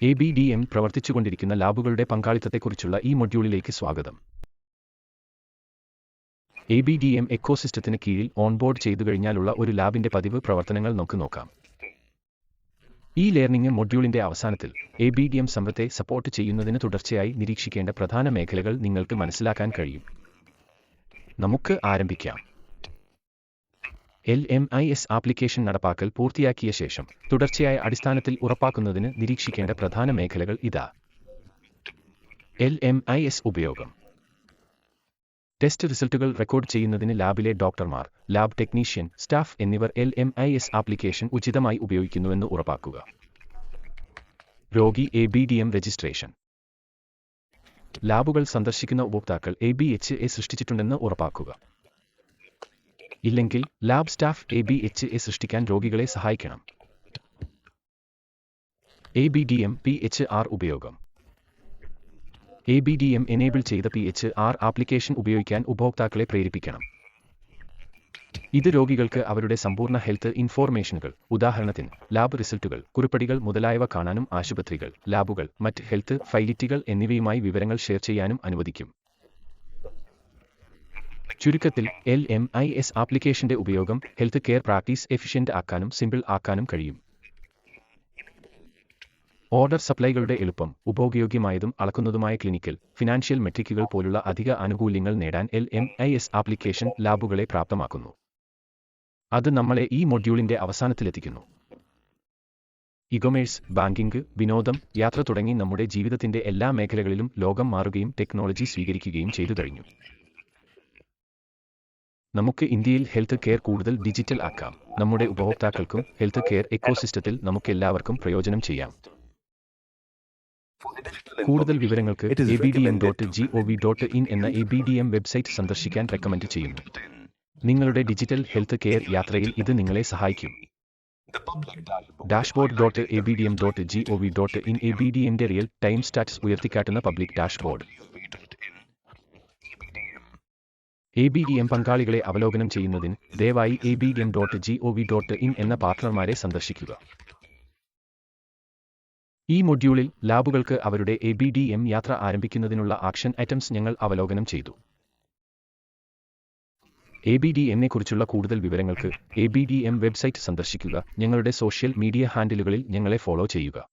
A B D M പ്രവർത്തിച്ചുകൊണ്ടിരിക്കുന്ന ലാബുകളുടെ പങ്കാളിത്തത്തെക്കുറിച്ചുള്ള ഈ മൊഡ്യൂളിലേക്ക് സ്വാഗതം. എ ബി ഡി എം എക്കോസിസ്റ്റത്തിന് കീഴിൽ ഓൺബോർഡ് ചെയ്തു കഴിഞ്ഞാലുള്ള ഒരു ലാബിന്റെ പതിവ് പ്രവർത്തനങ്ങൾ നമുക്ക് നോക്കാം. ഈ ലേർണിംഗ് മൊഡ്യൂളിന്റെ അവസാനത്തിൽ എ ബി ഡി എം സമ്പത്തെ സപ്പോർട്ട് ചെയ്യുന്നതിന് തുടർച്ചയായി നിരീക്ഷിക്കേണ്ട പ്രധാന മേഖലകൾ നിങ്ങൾക്ക് മനസ്സിലാക്കാൻ കഴിയും. നമുക്ക് ആരംഭിക്കാം. L M I S application നടപ്പാക്കൽ പൂർത്തിയാക്കിയ ശേഷം തുടർച്ചയായ അടിസ്ഥാനത്തിൽ ഉറപ്പാക്കുന്നതിന് നിരീക്ഷിക്കേണ്ട പ്രധാന മേഖലകൾ ഇതാ. എൽ എം ഐ എസ് ഉപയോഗം. ടെസ്റ്റ് റിസൾട്ടുകൾ റെക്കോർഡ് ചെയ്യുന്നതിന് ലാബിലെ ഡോക്ടർമാർ ലാബ് ടെക്നീഷ്യൻ സ്റ്റാഫ് എന്നിവർ L M I S application ഉചിതമായി ഉപയോഗിക്കുന്നുവെന്ന് ഉറപ്പാക്കുക. രോഗി A B D M registration. ലാബുകൾ സന്ദർശിക്കുന്ന ഉപഭോക്താക്കൾ എ ബി എച്ച് എ സൃഷ്ടിച്ചിട്ടുണ്ടെന്ന് ഉറപ്പാക്കുക. ഇല്ലെങ്കിൽ lab staff A B H A സൃഷ്ടിക്കാൻ രോഗികളെ സഹായിക്കണം. A B D M P H R ഉപയോഗം. A B D M enable ചെയ്ത പി എച്ച് ആർ ആപ്ലിക്കേഷൻ ഉപയോഗിക്കാൻ ഉപഭോക്താക്കളെ പ്രേരിപ്പിക്കണം. ഇത് രോഗികൾക്ക് അവരുടെ സമ്പൂർണ ഹെൽത്ത് ഇൻഫോർമേഷനുകൾ ഉദാഹരണത്തിന് ലാബ് റിസൾട്ടുകൾ കുറിപ്പടികൾ മുതലായവ കാണാനും ആശുപത്രികൾ ലാബുകൾ മറ്റ് ഹെൽത്ത് ഫൈലിറ്റികൾ എന്നിവയുമായി വിവരങ്ങൾ ഷെയർ ചെയ്യാനും അനുവദിക്കും. ചുരുക്കത്തിൽ എൽ എം ഐ എസ് ആപ്ലിക്കേഷന്റെ ഉപയോഗം ഹെൽത്ത് കെയർ പ്രാക്ടീസ് എഫിഷ്യന്റ് ആക്കാനും സിമ്പിൾ ആക്കാനും കഴിയും. ഓർഡർ സപ്ലൈകളുടെ എളുപ്പം ഉപയോഗയോഗ്യമായതും അളക്കുന്നതുമായ ക്ലിനിക്കൽ ഫിനാൻഷ്യൽ മെട്രിക്കുകൾ പോലുള്ള അധിക ആനുകൂല്യങ്ങൾ നേടാൻ L M I S application ലാബുകളെ പ്രാപ്തമാക്കുന്നു. അത് നമ്മളെ ഈ മൊഡ്യൂളിന്റെ അവസാനത്തിലെത്തിക്കുന്നു. ഇകൊമേഴ്സ് ബാങ്കിംഗ് വിനോദം യാത്ര തുടങ്ങി നമ്മുടെ ജീവിതത്തിന്റെ എല്ലാ മേഖലകളിലും ലോകം മാറുകയും ടെക്നോളജി സ്വീകരിക്കുകയും ചെയ്തു കഴിഞ്ഞു. നമുക്ക് ഇന്ത്യയിൽ ഹെൽത്ത് കെയർ കൂടുതൽ ഡിജിറ്റൽ ആക്കാം. നമ്മുടെ ഉപഭോക്താക്കൾക്കും ഹെൽത്ത് കെയർ എക്കോസിസ്റ്റത്തിൽ നമുക്കെല്ലാവർക്കും പ്രയോജനം ചെയ്യാം. കൂടുതൽ വിവരങ്ങൾക്ക് A B D M dot G O V dot in എന്ന A B D M website സന്ദർശിക്കാൻ റെക്കമെൻഡ് ചെയ്യുന്നു. നിങ്ങളുടെ ഡിജിറ്റൽ ഹെൽത്ത് കെയർ യാത്രയിൽ ഇത് നിങ്ങളെ സഹായിക്കും. Dashboard dot A B D M dot G O V dot in A B D എന്റെ real time status ഉയർത്തിക്കാട്ടുന്ന public dashboard A B D M പങ്കാളികളെ അവലോകനം ചെയ്യുന്നതിന് ദയവായി A B M dot G O V dot in എന്ന പാർട്ട്ണർമാരെ സന്ദർശിക്കുക. ഈ മൊഡ്യൂളിൽ ലാബുകൾക്ക് അവരുടെ എ ബി ഡി എം യാത്ര ആരംഭിക്കുന്നതിനുള്ള ആക്ഷൻ ഐറ്റംസ് ഞങ്ങൾ അവലോകനം ചെയ്തു. എ ബി ഡി എമ്മിനെക്കുറിച്ചുള്ള കൂടുതൽ വിവരങ്ങൾക്ക് A B D M website സന്ദർശിക്കുക. ഞങ്ങളുടെ സോഷ്യൽ മീഡിയ ഹാൻഡിലുകളിൽ ഞങ്ങളെ ഫോളോ ചെയ്യുക.